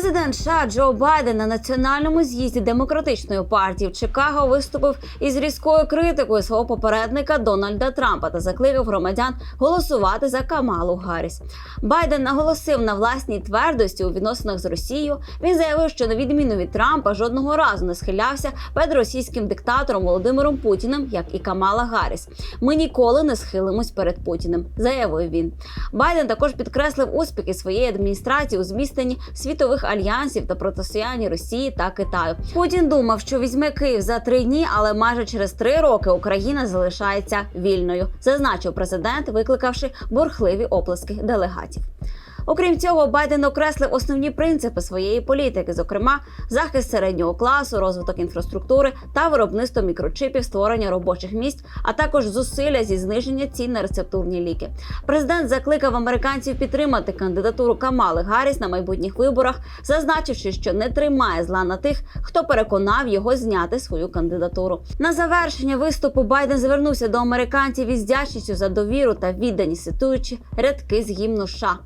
Президент США Джо Байден на національному з'їзді демократичної партії в Чикаго виступив із різкою критикою свого попередника Дональда Трампа та закликав громадян голосувати за Камалу Гарріс. Байден наголосив на власній твердості у відносинах з Росією. Він заявив, що на відміну від Трампа жодного разу не схилявся перед російським диктатором Володимиром Путіним, як і Камала Гарріс. Ми ніколи не схилимось перед Путіним, заявив він. Байден також підкреслив успіхи своєї адміністрації у зміцненні світових альянсів та протистоянні Росії та Китаю. Путін думав, що візьме Київ за три дні, але майже через три роки Україна залишається вільною, зазначив президент, викликавши бурхливі оплески делегатів. Окрім цього, Байден окреслив основні принципи своєї політики, зокрема захист середнього класу, розвиток інфраструктури та виробництво мікрочипів, створення робочих місць, а також зусилля зі зниження цін на рецептурні ліки. Президент закликав американців підтримати кандидатуру Камали Гарріс на майбутніх виборах, зазначивши, що не тримає зла на тих, хто переконав його зняти свою кандидатуру. На завершення виступу Байден звернувся до американців із вдячністю за довіру та відданість, цитуючи рядки з гімну США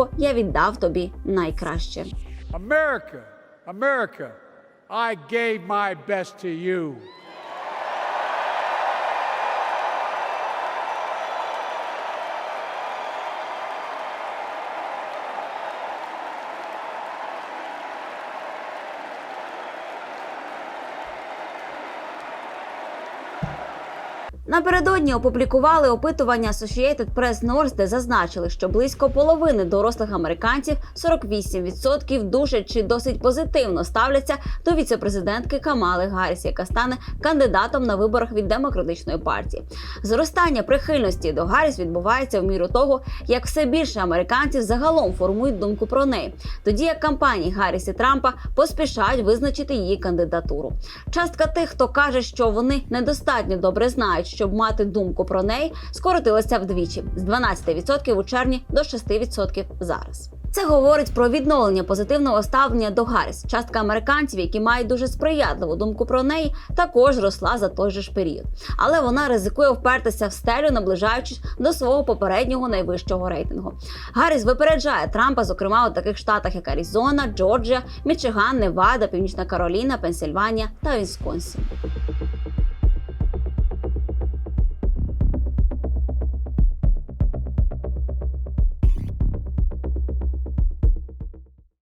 Америко. Я віддав тобі найкраще. America, America, I gave my best to you. Напередодні опублікували опитування Associated Press North, де зазначили, що близько половини дорослих американців 48% дуже чи досить позитивно ставляться до віцепрезидентки Камали Гарріс, яка стане кандидатом на виборах від демократичної партії. Зростання прихильності до Гарріс відбувається в міру того, як все більше американців загалом формують думку про неї, тоді як кампанії Гарріс і Трампа поспішають визначити її кандидатуру. Частка тих, хто каже, що вони недостатньо добре знають, щоб мати думку про неї, скоротилася вдвічі з 12% у червні до 6% зараз. Це говорить про відновлення позитивного ставлення до Гарріс. Частка американців, які мають дуже сприятливу думку про неї, також зросла за той же ж період. Але вона ризикує впертися в стелю, наближаючись до свого попереднього найвищого рейтингу. Гарріс випереджає Трампа, зокрема у таких штатах, як Аризона, Джорджія, Мічиган, Невада, Північна Кароліна, Пенсильванія та Вісконсін.